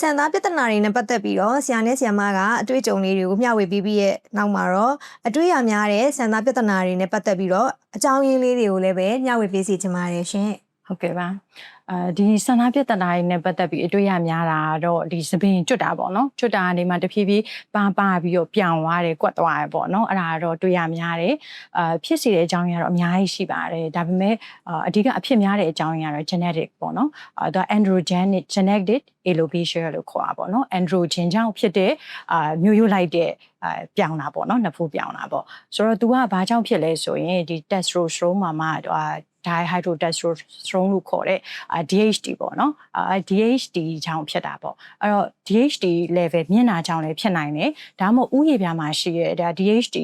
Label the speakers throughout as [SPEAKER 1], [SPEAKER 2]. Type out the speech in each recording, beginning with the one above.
[SPEAKER 1] ဆန်သားပြဿနာတွေနဲ့ပတ်သက်ပြီးတော့ဆရာနဲ့ဆရာမကအတွေ့အကြုံလေးတွေကိုမျှဝေပြီးပြီးရဲ့နောက်မှာတော့အတွေ့အများတဲ့ဆန်သားပြဿနာတွေနဲ့ပတ်သက်ပြီးတော့အကြောင်းရင်းလေးတွေကိုလည်းပဲမျှဝေပေးစီချင်ပါတယ်ရှင်
[SPEAKER 2] ဟုတ်ကဲ့ပါအဲဒီဆန္ဒပြဿနာတွေနဲ့ပတ်သက်ပြီးအတွေ့အများတာတော့ဒီသပင်ကျွတ်တာပေါ့နော်ကျွတ်တာကနေမှတဖြည်းဖြည်းပါပါပြီးတော့ပြောင်းသွားတယ်ကွက်သွားတယ်ပေါ့နော်အဲ့ဒါကတော့တွေ့ရများတယ်အာဖြစ်စီတဲ့အကြောင်းရင်းကတော့အများကြီးရှိပါတယ်ဒါပေမဲ့အာအဓိကအဖြစ်များတဲ့အကြောင်းရင်းကတော့ genetic ပေါ့နော်အာဒါ androgenic genetic alopecia လို့ခေါ်တာပေါ့နော် androgen ကြောင့်ဖြစ်တဲ့အာမျိုးရိုးလိုက်တဲ့အာပြောင်းတာပေါ့နော်နှစ်ဖူးပြောင်းတာပေါ့ဆိုတော့ तू ကဘာကြောင့်ဖြစ်လဲဆိုရင်ဒီ testosterone မှာမှအာ dihydrotestosterone လို့ခေါ်တဲ့အာ DHT ပေါ့နော်အာ DHT ကြောင့်ဖြစ်တာပေါ့အဲ့တော့ DHT level မြင့်တာကြောင့်လည်းဖြစ်နိုင်တယ်ဒါမှမဟုတ်ဥယျာဉ်ပြားမှာရှိတဲ့ဒါ DHT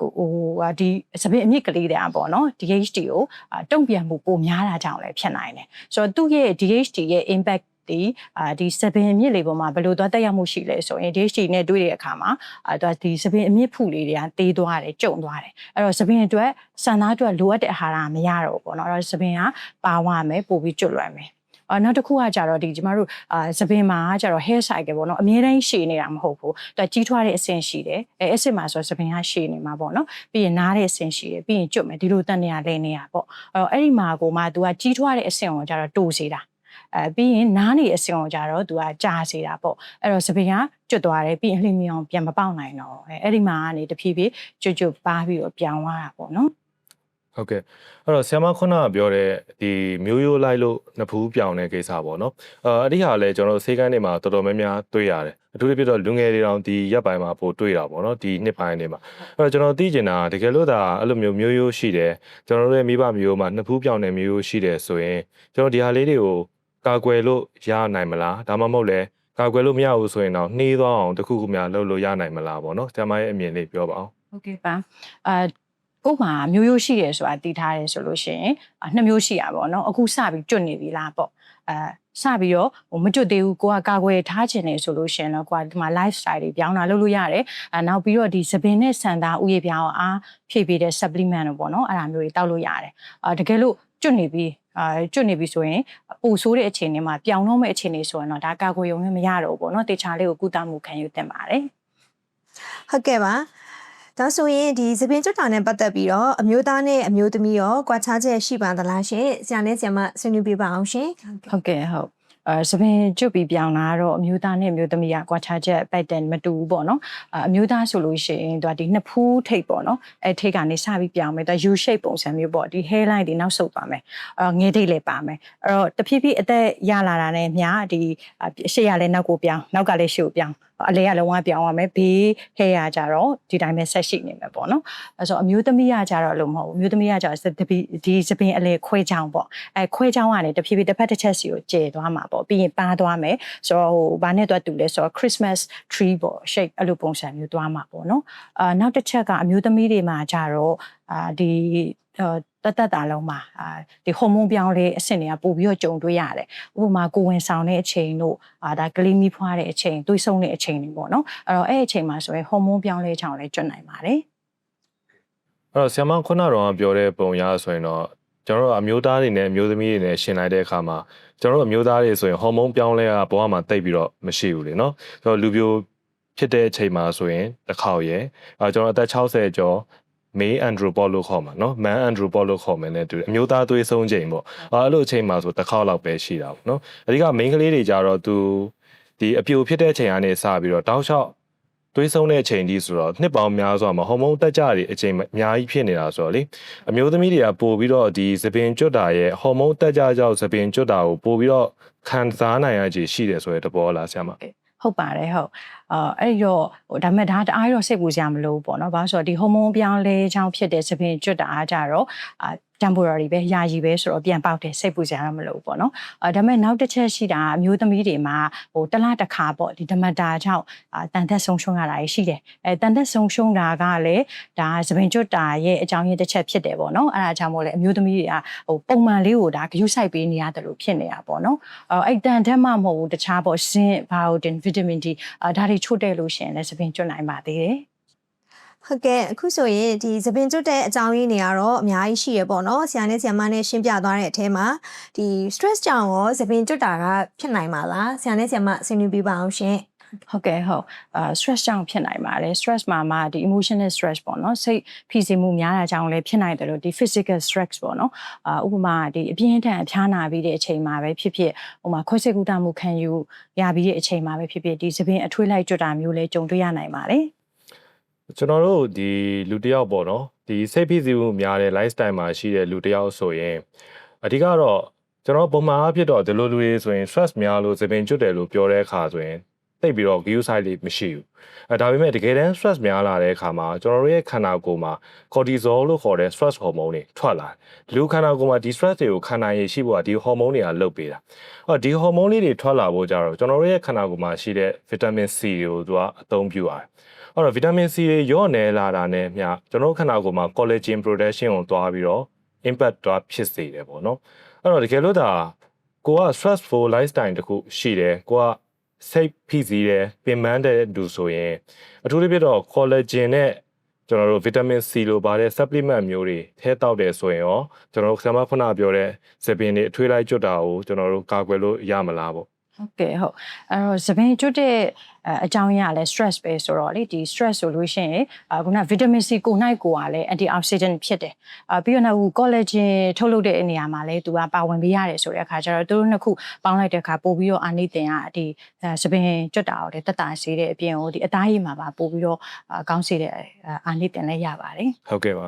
[SPEAKER 2] ကိုဟိုဟာဒီစပင်းအမြင့်ကလေးတွေอ่ะပေါ့နော် DHT ကိုအာတုံ့ပြန်မှုပိုများတာကြောင့်လည်းဖြစ်နိုင်တယ်ဆိုတော့သူ့ရဲ့ DHT ရဲ့ impact ဒီအာဒီစပင်အမြင့်လေးပေါ်မှာဘယ်လိုသွားတက်ရောက်မှုရှိလဲဆိုရင် DHT နဲ့တွေ့တဲ့အခါမှာအာသူဒီစပင်အမြင့်ဖူလေးတွေကတေးသွားတယ်ကျုံသွားတယ်အဲ့တော့စပင်အတွက်ဆန်သားအတွက်လိုအပ်တဲ့အာဟာရမရတော့ဘူးပေါ့နော်အဲ့တော့စပင်ကပါဝါမယ်ပို့ပြီးကျွတ်လွယ်မယ်အော်နောက်တစ်ခုကကြတော့ဒီကျမတို့အာစပင်မှာကြတော့ hair cycle ပေါ့နော်အမြဲတမ်းရှည်နေတာမဟုတ်ဘူးသူကြီးထွားတဲ့အဆင့်ရှိတယ်အဲအဆင့်မှာဆိုစပင်ကရှည်နေမှာပေါ့နော်ပြီးရင်နားတဲ့အဆင့်ရှိတယ်ပြီးရင်ကျွတ်မယ်ဒီလိုတက်နေရလဲနေရပေါ့အဲ့တော့အဲ့ဒီမှာကိုမှ तू ကကြီးထွားတဲ့အဆင့်ကိုကြတော့တိုးစေတာ အဲပြီးရင်နားနေအဆင့်ကိုကြတော့ तू ကကြာစေတာပေါ့အဲ့တော့စပင်ကကျွတ်သွားတယ်ပြီးရင်အလှမြောင်ပြန်မပေါက်နိုင်တော့အဲအဲ့ဒီမှာကနေတဖြည်းဖြည်းကျွတ်ကျွတ်ပါပြီးတော့ပြောင်းသွားတာပေါ့နော်
[SPEAKER 3] ဟုတ်ကဲ့အဲ့တော့ဆ iam ခုနကပြောတဲ့ဒီမျိုးရိုးလိုက်လို့နှစ်ဖူးပြောင်းတဲ့ကိစ္စပေါ့နော်အာအဲ့ဒီဟာလည်းကျွန်တော်တို့ဆေးကန်းတွေမှာတော်တော်များများတွေ့ရတယ်အထူးသဖြင့်တော့လူငယ်တွေတောင်ဒီရက်ပိုင်းမှာပို့တွေ့တာပေါ့နော်ဒီနှစ်ပိုင်းတွေမှာအဲ့တော့ကျွန်တော်သိချင်တာတကယ်လို့ဒါအဲ့လိုမျိုးမျိုးရိုးရှိတယ်ကျွန်တော်တို့ရဲ့မိဘမျိုးမှာနှစ်ဖူးပြောင်းတဲ့မျိုးရိုးရှိတယ်ဆိုရင်ကျွန်တော်ဒီဟာလေးတွေကို ကာကွယ်လို့ရနိုင်မလားဒါမှမဟုတ်လဲကာကွယ်လို့မရဘူးဆိုရင်တော့နှေးသွားအောင်တခုခုများလုပ်လို့ရနိုင်မလားပေါ့နော်ဆရာမရဲ့အမြင်လေးပြောပါအောင်
[SPEAKER 2] ဟုတ်ကဲ့ပါအာဥပမာမျိုးရိုးရှိတယ်ဆိုတာတည်ထားတယ်ဆိုလို့ရှိရင်နှစ်မျိုးရှိတာပေါ့နော်အခုစပြီးကျွတ်နေပြီလားပေါ့အဲစပြီးတော့ဟိုမကျွတ်သေးဘူးကိုကကာကွယ်ထားခြင်းနေဆိုလို့ရှင်တော့ကိုကဒီမှာ lifestyle တွေပြောင်းတာလုပ်လို့ရတယ်အဲနောက်ပြီးတော့ဒီသပင်နဲ့ဆန်သားဥယျာဉ်ပြောင်းအားဖြည့်ပေးတဲ့ supplement တွေပေါ့နော်အဲ့ဒါမျိုးတွေတောက်လို့ရတယ်အဲတကယ်လို့ကျွတ်နေပြီး အာကျွတ်နေပြီဆိုရင်ပူဆိုးတဲ့အခြေအနေမှာပြောင်းတော့မဲ့အခြေအနေဆိုရင်တော့ဒါကာကွယ်ရုံနဲ့မရတော့ဘူးပေါ့နော်တေချာလေးကိုကုသမှုခံယူသင့်ပါတယ်
[SPEAKER 1] ဟုတ်ကဲ့ပါဒါဆိုရင်ဒီသပင်ကျွတ်တာနဲ့ပတ်သက်ပြီးတော့အမျိုးသားနဲ့အမျိုးသမီးရောကွာခြားချက်ရှိပါသလားရှင်ဆရာနဲ့ဆရာမဆွေးနွေးပြပါအောင်ရှင်
[SPEAKER 2] ဟုတ်ကဲ့ဟုတ် အဲစပင်ကျွတ်ပြီးပြောင်းလာတော့အမျိုးသားနဲ့အမျိုးသမီးကကွာခြားချက် pattern မတူဘူးပေါ့နော်အအမျိုးသားဆိုလို့ရှိရင်သူကဒီနှစ်ဖူးထိပ်ပေါ့နော်အဲထိပ်ကနေစပြီးပြောင်းမယ်သူက U shape ပုံစံမျိုးပေါ့ဒီ hair line တွေနောက်ဆုတ်သွားမယ်အဲငယ်ထိပ်လည်းပါမယ်အဲ့တော့တဖြည်းဖြည်းအသက်ရလာတာနဲ့မြာဒီရှေ့ရလည်းနောက်ကိုပြောင်းနောက်ကလည်းရှေ့ကိုပြောင်း အလဲကလုံးဝပြောင်းရမယ်ဘေး hair ရကြတော့ဒီတိုင်းပဲဆက်ရှိနေမယ်ပေါ့နော်အဲဆိုအမျိုးသမီးရကြတော့လို့မဟုတ်ဘူးအမျိုးသမီးရကြတော့ဒီစပင်အလဲခွဲချောင်းပေါ့အဲခွဲချောင်းကနေတဖြည်းဖြည်းတစ်ဖက်တစ်ချက်စီကိုကျဲသွားမှာပေါ့ပြီးရင်ပါသွားမယ်ဆိုတော့ဟိုဘာနဲ့တော့တူလဲဆိုတော့ Christmas tree ပေါ့ shape အဲ့လိုပုံစံမျိုးသွားမှာပေါ့နော်အာနောက်တစ်ချက်ကအမျိုးသမီးတွေမှာကြတော့အာဒီ တတ်တတ်တာလုံးမှာအာဒီဟော်မုန်းပြောင်းလဲအဆင့်တွေကပို့ပြီးတော့ကြုံတွေ့ရတယ်ဥပမာကိုဝင်ဆောင်တဲ့အချိန်တို့အာဒါကလေးမီးဖွားတဲ့အချိန်တွေးဆုံတဲ့အချိန်တွေပေါ့နော်အဲ့တော့အဲ့အချိန်မှာဆိုရင်ဟော်မုန်းပြောင်းလဲချောင်းလဲကျွတ်နိုင်ပါတယ်
[SPEAKER 3] အဲ့တော့ဆ iam ခုနတော့ပြောတဲ့ပုံရဆိုရင်တော့ကျွန်တော်တို့အမျိုးသားတွေနဲ့အမျိုးသမီးတွေနဲ့ရှင်လိုက်တဲ့အခါမှာကျွန်တော်တို့အမျိုးသားတွေဆိုရင်ဟော်မုန်းပြောင်းလဲကဘဝမှာတိတ်ပြီးတော့မရှိဘူးလေနော်ဆိုတော့လူပြိုဖြစ်တဲ့အချိန်မှာဆိုရင်တစ်ခေါက်ရယ်အဲကျွန်တော်အသက်60ကျော် မေးအန်ဒရိုပေါ်လို့ခေါ်မှာနော်မန်အန်ဒရိုပေါ်လို့ခေါ်မယ်နဲ့တူတယ်အမျိုးသားသွေးဆုံးချိန်ပေါ့အဲအဲ့လိုအချိန်မှာဆိုတစ်ခေါက်လောက်ပဲရှိတာပေါ့နော်အဓိက main ကလေးတွေကြတော့သူဒီအပြိုဖြစ်တဲ့အချိန်ကနေစပြီးတော့တောက်လျှောက်သွေးဆုံးတဲ့အချိန်ကြီးဆိုတော့နှစ်ပေါင်းများစွာမှာဟော်မုန်းတက်ကြတွေအချိန်အများကြီးဖြစ်နေတာဆိုတော့လေအမျိုးသမီးတွေကပို့ပြီးတော့ဒီသပင်ကျွတ်တာရဲ့ဟော်မုန်းတက်ကြကြောင့်သပင်ကျွတ်တာကိုပို့ပြီးတော့ခံစားနိုင်ရကြီးရှိတယ်ဆိုတဲ့သဘောလားဆရာမ
[SPEAKER 2] ဟုတ်ပါတယ်ဟုတ်အာအဲ့တော့ဟိုဒါပေမဲ့ဒါတအားတော့စိတ်ပူစရာမလိုဘူးပေါ့နော်ဘာလို့ဆိုတော့ဒီဟော်မုန်းပြောင်းလဲချောင်းဖြစ်တဲ့သပင်ကျွတ်တာအားကြတော့အာ temporary ပဲယာယီပဲဆိုတော့ပြန်ပေါက်တယ်စိတ်ပူစရာတော့မလိုဘူးပေါ့နော်အာဒါပေမဲ့နောက်တစ်ချက်ရှိတာအမျိုးသမီးတွေမှာဟိုတစ်လားတစ်ခါပေါ့ဒီဓမ္မတာကြောင့်အာတန်သက်ဆုံးရှုံးရတာရှိတယ်အဲတန်သက်ဆုံးရှုံးတာကလည်းဒါသပင်ကျွတ်တာရဲ့အကြောင်းရင်းတစ်ချက်ဖြစ်တယ်ပေါ့နော်အဲ့ဒါကြောင့်မို့လဲအမျိုးသမီးတွေကဟိုပုံမှန်လေးကိုဒါဂရုစိုက်ပေးနေရတယ်လို့ဖြစ်နေတာပေါ့နော်အဲ့တန်သက်မှမဟုတ်ဘူးတခြားပေါ့ဇင်းဘာအိုတင်ဗီတာမင် D အာဒါတွေချို့တဲ့လို့ရှိရင်လည်းသပင်ကျွတ်နိုင်ပါသေးတယ်
[SPEAKER 1] ဟုတ်ကဲ့အခုဆိုရင်ဒီသပင်ကျွတ်တဲ့အကြောင်းရင်းတွေကတော့အများကြီးရှိရပေါ့နော်ဆရာနဲ့ဆရာမနဲ့ရှင်းပြသွားတဲ့အထဲမှာဒီ stress ကြောင့်ရောသပင်ကျွတ်တာကဖြစ်နိုင်ပါလားဆရာနဲ့ဆရာမဆွေးနွေးပြပါအောင်ရှင်
[SPEAKER 2] ဟုတ်ကဲ့ဟုတ်အာ stress ကြောင့်ဖြစ်နိုင်ပါတယ် stress မှာမှဒီ emotional stress ပေါ့နော်စိတ်ဖိစီးမှုများတာကြောင့်လည်းဖြစ်နိုင်တယ်လို့ဒီ physical stress ပေါ့နော်အာဥပမာဒီအပြင်းထန်အဖျားနာပြီးတဲ့အချိန်မှာပဲဖြစ်ဖြစ်ဟိုမှာခွဲစိတ်ကူတာမှုခံယူရပြီးတဲ့အချိန်မှာပဲဖြစ်ဖြစ်ဒီသပင်အထွေးလိုက်ကြွတာမျိုးလည်းကြုံတွေ့ရနိုင်ပါတယ်
[SPEAKER 3] ကျွန်တော်တို့ဒီလူတစ်ယောက်ပေါ့နော်ဒီစိတ်ဖိစီးမှုများတဲ့ lifestyle မှာရှိတဲ့လူတစ်ယောက်ဆိုရင်အဓိကတော့ကျွန်တော်ပုံမှန်အားဖြင့်တော့ဒီလိုလူတွေဆိုရင် stress များလို့သပင်ကျွတ်တယ်လို့ပြောတဲ့အခါဆိုရင်သိပ်ပြီးတော့ view side လေးမရှိဘူးအဲဒါပေမဲ့တကယ်တမ်း stress များလာတဲ့အခါမှာကျွန်တော်တို့ရဲ့ခန္ဓာကိုယ်မှာ cortisol လို့ခေါ်တဲ့ stress hormone တွေထွက်လာတယ်ဒီလိုခန္ဓာကိုယ်မှာဒီ stress တွေကိုခံနိုင်ရရှိဖို့ကဒီ hormone တွေကလုပ်ပေးတာအော်ဒီ hormone လေးတွေထွက်လာဖို့ကြတော့ကျွန်တော်တို့ရဲ့ခန္ဓာကိုယ်မှာရှိတဲ့ vitamin C တွေကိုသူကအသုံးပြုရတယ် အဲ့တော့ vitamin C တွေညော့နေလာတာနဲ့မျှကျွန်တော်တို့ခန္ဓာကိုယ်မှာ collagen production ကိုတွားပြီးတော့ impact တွားဖြစ်စေတယ်ပေါ့နော်အဲ့တော့တကယ်လို့ဒါကိုက stressful lifestyle တခုရှိတယ်ကိုကစိတ်ဖိစီးတယ်ပင်ပန်းတဲ့သူဆိုရင်အထူးသဖြင့်တော့ collagen နဲ့ကျွန်တော်တို့ vitamin C လိုပါတဲ့ supplement မျိုးတွေထဲတောက်တယ်ဆိုရင်ရောကျွန်တော်တို့ဆရာမခုနပြောတဲ့သပင်တွေအထွေးလိုက်ကျွတ်တာကိုကျွန်တော်တို့ကာကွယ်လို့ရမလားပေါ့
[SPEAKER 2] ဟုတ်ကဲ့ဟုတ်အဲ့တော့သပင်ကျွတ်တဲ့အအကြောင်းရင်းကလည်း stress ပဲဆိုတော့လေဒီ stress ဆိုလို့ရှိရင်အခုန vitamin C ကိုနိုင်ကိုကလည်း antioxidant ဖြစ်တယ်အာပြီးတော့နောက် collagen ထုတ်လုပ်တဲ့နေရာမှာလည်းသူကပါဝင်ပေးရတယ်ဆိုတဲ့အခါကျတော့သူတို့နှစ်ခုပေါင်းလိုက်တဲ့အခါပို့ပြီးတော့အာနိသင်ကဒီသပင်ကျွတ်တာကိုလည်းတက်တာစေတဲ့အပြင်ကိုဒီအသားရည်မှာပါပို့ပြီးတော့ကောင်းစေတဲ့အာနိသင်လည်းရပါတယ်
[SPEAKER 3] ဟုတ်ကဲ့ပါ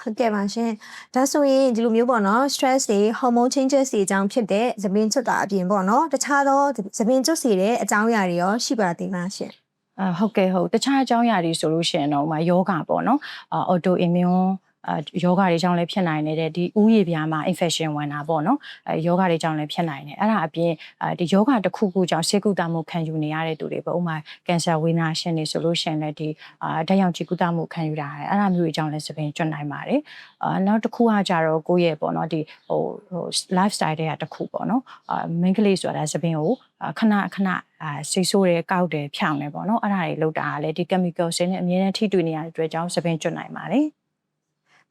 [SPEAKER 1] ဟုတ်ကဲ့ပါရှင်ဒါဆိုရင်ဒီလိုမျိုးပေါ့နော် stress တွေ hormone changes တွေအကြောင်းဖြစ်တဲ့သပင်ကျွတ်တာအပြင်ပေါ့နော်တခြားသောသပင်ကျွတ်စီတဲ့အကြောင်းအရာတွေရောရှိပါသေးလားရှင်
[SPEAKER 2] အာဟုတ်ကဲ့ဟုတ်တခြားအကြောင်းအရာတွေဆိုလို့ရှိရင်တော့ဥပမာယောဂပေါ့နော်အာ auto immune အာယောဂတွေကြောင့်လည်းဖြစ်နိုင်နေတဲ့ဒီဥယျာဉ်ပြားမှာ infection ဝင်တာပေါ့နော်အဲယောဂတွေကြောင့်လည်းဖြစ်နိုင်တယ်အဲ့ဒါအပြင်အာဒီယောဂတစ်ခုခုကြောင့်ဆေးကုသမှုခံယူနေရတဲ့သူတွေပေါ့ဥပမာကင်ဆာဝေဒနာရှင်တွေဆိုလို့ရှိရင်လည်းဒီအာဓာတ်ရောင်ခြည်ကုသမှုခံယူတာတယ်အဲ့ဒါမျိုးတွေကြောင့်လည်းသပင်ကျွတ်နိုင်ပါတယ်အာနောက်တစ်ခုကကြတော့ကိုယ့်ရဲ့ပေါ့နော်ဒီဟိုဟို lifestyle တွေကတစ်ခုပေါ့နော်အာ main ကလေးဆိုတာသပင်ကိုအာခဏခဏအာစိတ်ဆိုးတယ်ကောက်တယ်ဖြောင်းတယ်ပေါ့နော်အဲ့ဒါတွေလောက်တာကလည်းဒီ chemical တွေနဲ့အမြဲတမ်းထိတွေ့နေရတဲ့အတွက်ကြောင့်သပင်ကျွတ်နိုင်ပါတယ်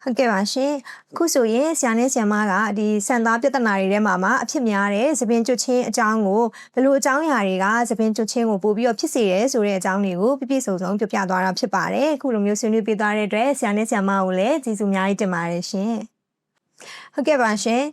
[SPEAKER 1] ဟုတ်ကဲ့ပါရှင်အခုဆိုရင်ဆရာနဲ့ဆရာမကဒီစံသားပြဿနာတွေထဲမှာမှာအဖြစ်များတဲ့သပင်ကျွတ်ချင်းအကြောင်းကိုဘယ်လိုအကြောင်းအရာတွေကသပင်ကျွတ်ချင်းကိုပို့ပြီးတော့ဖြစ်စေရဲဆိုတဲ့အကြောင်းတွေကိုပြပြစုံစုံပြပြသွားတာဖြစ်ပါတယ်အခုလိုမျိုးဆွေးနွေးပြသွားတဲ့အတွက်ဆရာနဲ့ဆရာမကိုလည်းကျေးဇူးအများကြီးတင်ပါတယ်ရှင် ဟုတ်ကဲ့ပါရှင်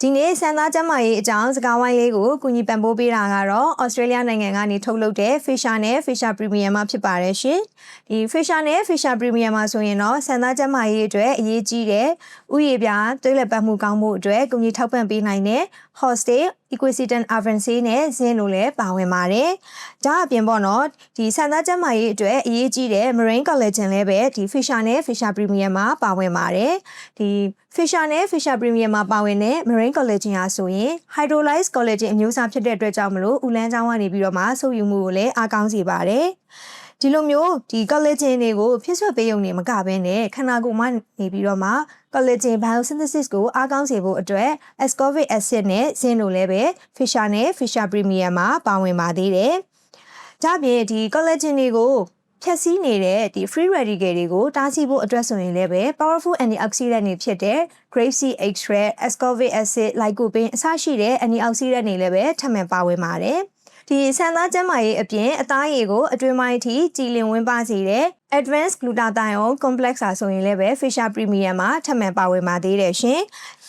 [SPEAKER 1] ဒီနေ့စံသားကျမ်းမာရေးအကြောင်းစကားဝိုင်းလေးကိုကုညီပံ့ပိုးပေးတာကတော့ Australia နိုင်ငံကနေထုတ်လုပ်တဲ့ Fisher နဲ့ Fisher Premium မှာဖြစ်ပါတယ်ရှင်ဒီ Fisher နဲ့ Fisher Premium မှာဆိုရင်တော့စံသားကျမ်းမာရေးအတွက်အရေးကြီးတဲ့ဥယျာဉ်ပြသွေးလက်ပတ်မှုကောင်းမှုအတွက်ကုညီထောက်ပံ့ပေးနိုင်တဲ့ Hostel Equisitan Avancy နဲ့ Zin လို့လည်းပါဝင်ပါတယ်။ဒါအပြင်ပေါ့နော်ဒီစံသားကျန်းမာရေးအတွက်အရေးကြီးတဲ့ Marine Collagen လည်းပဲဒီ Fisher နဲ့ Fisher Premium မှာပါဝင်ပါတယ်။ဒီ Fisher နဲ့ Fisher Premium မှာပါဝင်တဲ့ Marine Collagen ဟာဆိုရင် Hydrolyzed Collagen အမျိုးအစားဖြစ်တဲ့အတွက်ကြောင့်မလို့ဥလန်းချောင်းကနေပြီးတော့မှဆုပ်ယူမှုကိုလည်းအားကောင်းစေပါတယ်။ဒီလိုမျိုးဒီ collagen တွေကိုဖြစ်ဆွတ်ပေးရုံနဲ့မကဘဲနဲ့ခန္ဓာကိုယ်မှာနေပြီးတော့မှ collagen biosynthesis ကိုအားကောင်းစေဖို့အတွက် ascorbic acid နဲ့ zinc တို့လည်းပဲ Fisher နဲ့ Fisher Premium မှာပါဝင်ပါသေးတယ်။ဒါ့အပြင်ဒီ collagen တွေကို ဖြည့်ဆည်းနေတဲ့ဒီ free radical တွေကိုတားဆီးဖို့အတွက်ဆိုရင်လည်းပဲ powerful antioxidant တွေဖြစ်တဲ့ grape seed extract, ascorbic acid, lycopene အစရှိတဲ့ antioxidant တွေလည်းပဲထပ်မံပါဝင်ပါတယ်။ဒီဆန်သားကျန်းမာရေးအပြင်အသားရည်ကိုအတွင်းပိုင်းအထိကြည်လင်ဝန်းပါစေတဲ့ advanced glutathione complex ਆ ဆိုရင်လည်းပဲ Fisher Premium မှာထပ်မံပါဝင်ပါသေးတယ်ရှင်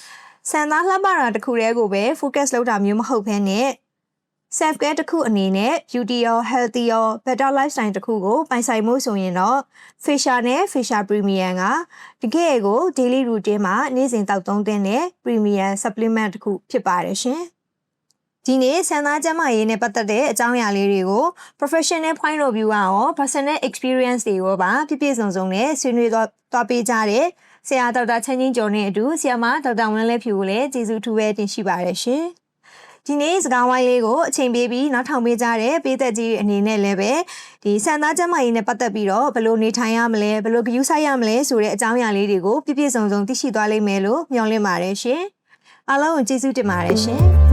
[SPEAKER 1] ။ဆန်သားလှပတာတစ်ခုတည်းကိုပဲ focus လုပ်တာမျိုးမဟုတ်ဘဲနဲ့ self care တစ်ခုအနေနဲ့ beauty ရော healthy ရော better lifestyle တစ်ခုကိုပိုင်ဆိုင်မှုဆိုရင်တော့ Fisher နဲ့ Fisher Premium ကတကယ်ကို daily routine မှာနေ့စဉ်တောက်သုံးသင့်တဲ့ premium supplement တစ်ခုဖြစ်ပါတယ်ရှင်။ဒီနေ့ဆန်သားကျန်းမာရေးနဲ့ပတ်သက်တဲ့အကြောင်းအရာလေးတွေကို professional point of view ကရော personal experience တွေကိုပါပြည့်ပြည့်စုံစုံနဲ့ဆွေးနွေးသွားသွားပေးကြတဲ့ဆရာဒေါက်တာချန်းချင်းကျော်နဲ့အတူဆရာမဒေါက်တာဝင်းလဲဖြူကိုလည်းကျေးဇူးထူးပဲတင်ရှိပါရရှင်။ ဒီနေ့စကားဝိုင်းလေးကိုအချိန်ပေးပြီးနောက်ထောင်ပေးကြတဲ့ပေးသက်ကြီးအနေနဲ့လည်းပဲဒီဆန်သားကျန်းမာရေးနဲ့ပတ်သက်ပြီးတော့ဘယ်လိုနေထိုင်ရမလဲဘယ်လိုဂရုစိုက်ရမလဲဆိုတဲ့အကြောင်းအရာလေးတွေကိုပြည့်ပြည့်စုံစုံသိရှိသွားလိမ့်မယ်လို့မျှော်လင့်ပါတယ်ရှင်။အားလုံးကိုကျေးဇူးတင်ပါတယ်ရှင်။